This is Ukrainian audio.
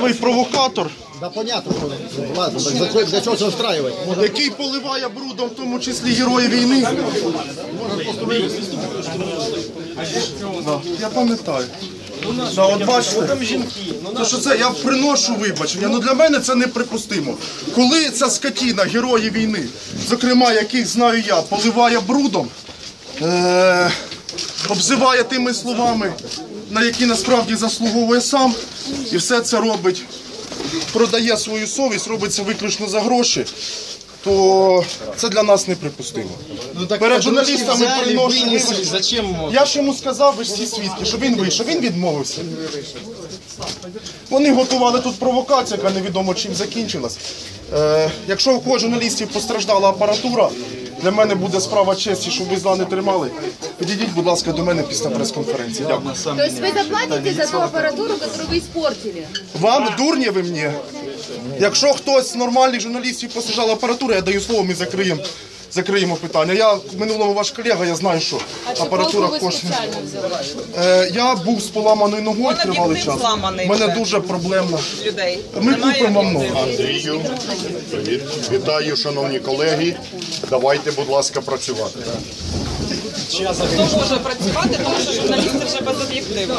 місцевий провокатор, Да понятно, що ладно, так закрой, для чого це який поливає брудом, в тому числі герої війни. Да, я пам'ятаю. Да, от бачите, то, що це, я приношу вибачення. Ну для мене це неприпустимо. Коли ця скотіна, герої війни, зокрема, яких знаю я, поливає брудом, е- обзиває тими словами, на які насправді заслуговує сам, і все це робить продає свою совість, робить це виключно за гроші, то це для нас неприпустимо. ну, так, Перед журналістами зачем? Я ж йому сказав, ви ж всі свідки, що він вийшов, він відмовився. Вони готували тут провокацію, яка невідомо чим закінчилась. Е, якщо у когось журналістів постраждала апаратура, для мене буде справа честі, щоб ви зла не тримали. Підійдіть, будь ласка, до мене після прес-конференції. Дякую. То есть вы заплатите за ту аппаратуру, которую вы испортили? Вам дурні ви мені? Якщо хтось з нормальних журналістів посажав апаратура, я даю слово, ми закриємо. Закриємо питання. Я в минулому ваш колега, я знаю, що апаратура коштує. Е, я був з поламаною ногою тривалий час. У мене дуже проблемна. людей. Ми купимо вам об'єктиву. Андрію, вітаю, шановні колеги. Давайте, будь ласка, працювати. Хто може працювати, тому що журналісти вже без об'єктиву.